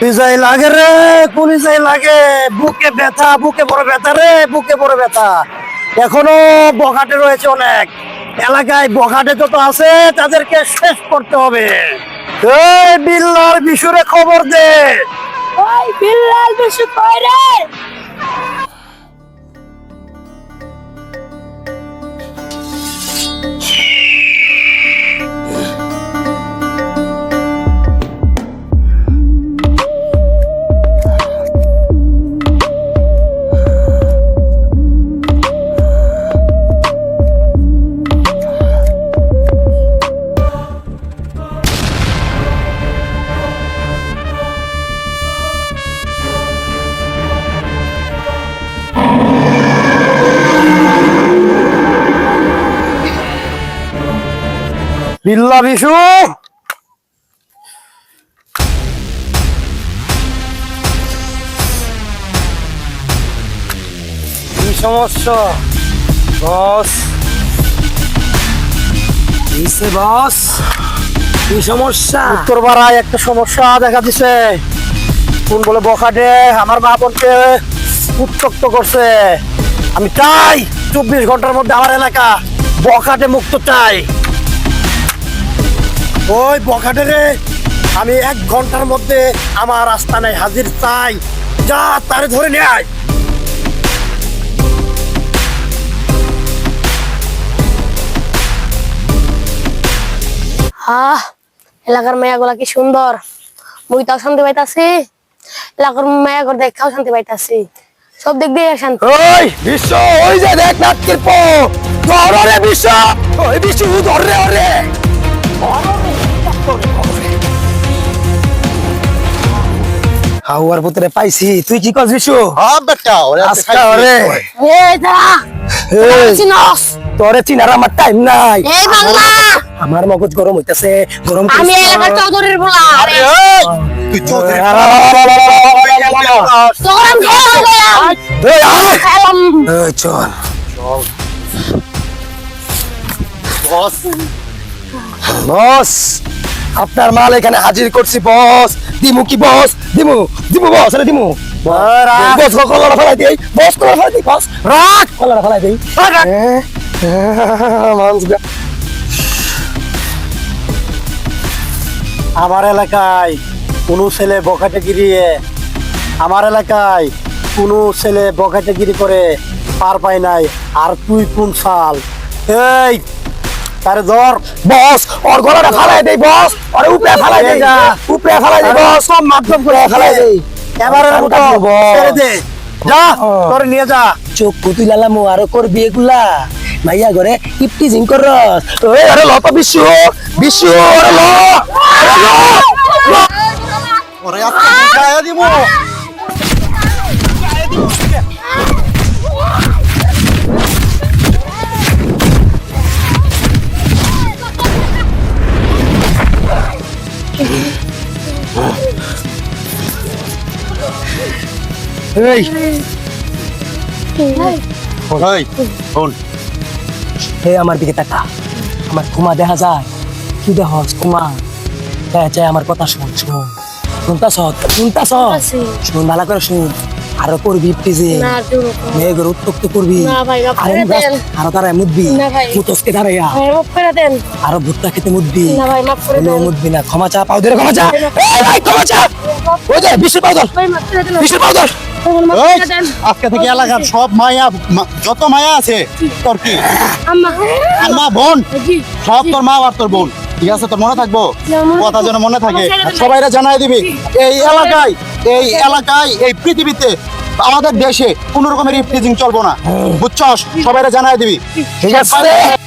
পিজাই লাগে রে, পুলিশাই লাগে। বুকে ব্যথা, বুকে বড় ব্যথা রে, বুকে বড় ব্যথা। এখনও বখাটে রয়েছে অনেক। এলাকায় বখাটে যত আছে, তাদেরকে শেষ করতে হবে। এই বিল্লার বিশুরে খবর দে। ওই বিল্লাল বিশু কই রে? বিল্লা বিশু। কি সমস্যা? বস। কিসে বস? কি সমস্যা? উত্তর পাড়ায় একটা সমস্যা দেখা দিছে। কোন বলে বখাটে আমার মা বোনকে উত্তক্ত করছে। আমি চাই চব্বিশ ঘণ্টার মধ্যে আমার এলাকা বখাটে মুক্ত চাই। ওই বখাটে রে আমি এক ঘণ্টার মধ্যে আমার আস্তানায় হাজির চাই। যা তারে ধরে নিয়ে আহ এলাকার মেয়াগুলা কি সুন্দর। মুই তাও শান্তি পাইতাছি। এলাকার মেয়াগুলো দেখাও শান্তি পাইতাছি। সব দিক দিয়ে শান্তি। ওই বিশ্ব ওই যে দেখ নাটকের পো। ধর রে বিশ্ব। ওই বিশ্ব ধর রে। হাওয়ার পুত্রে পাইছি। তুই কি কস বিশ্ব হ্যাঁ বেটা ওরে আজকে ওরে। এই দাঁড়া চিনস? তোরে চিনার আমার টাইম নাই। এই বাংলা। আমার মগজ গরম হইতাছে গরম আমি এলাকার চৌধুরীর বলা আরে এই, তুই চৌধুরী আমি খেয়ে গেলাম এই, আয়। চল। বস। বস আপনার মাল এখানে হাজির করছি বস। দিমু কি বস? দিমু দিমু বস আরে দিমু। বস কলাটা ফেলাই দিই বস কলাটা ফেলাই দিই বস। রাখ। কলাটা ফেলাই দিই। মানুষ আমার এলাকায় কোনো ছেলে বকাটেগিরি আমার এলাকায় কোনো ছেলে বকাটেগিরি করে পার পায় নাই আর তুই কোন সাল? এই তারে ধর বস। ওর গলাটা ফালাই দেই বস। ওরে উপরে ফালাই দেই উপরে ফালাই দেই বস। সব মাধ্যম করে ফালাই দেই এবারে মতো ছেড়ে দে। যা তোরে নিয়ে যা। চোখ কুতুই লালামু আরও করবি এগুলা। মাইয়া ঘরে ইপটিজিং কর ওই আরে লত বিশ্ব বিশ্ব আরে ল। ওরে আজকে বুঝাইয়া দিব এই। এই শোন। হে আমার দিকে তাকা। আমার কুমা দেখা যায়। কি দেখ কুমা চাই আমার কথা শুন শুন। শুনতাছ শুনতাছ শুনতাছি। শুন ভালো করে শুন। আরও করবি পিজে মেয়েগুলো উত্তক্ত করবি? না ভাই, মাফ আরও তারা মুদবি। মুতসকে দাঁড়াইয়া আরও ভুট্টা খেতে মুদবি। না ভাই মাফ করে হলেও দেন। মুদবি না। ক্ষমা চা পাও ধরে ক্ষমা চা। ক্ষমা চা। ওই যে বিশ্ব দেন। বিশ্ব দেন। আজকে থেকে এলাকার সব মায়া যত মায়া আছে তোর কি? আম্মা। মা বোন। সব তোর মা আর তোর বোন। ঠিক আছে তোর মনে থাকব? কথা যেন মনে থাকে। আর সবাইরা জানাই দিবি। এই এলাকায় এই এলাকায় এই পৃথিবীতে আমাদের দেশে কোন রকমের ইফটিজিং চলবো না। বুঝছস? সবাইরা জানাই দিবি। ঠিক আছে।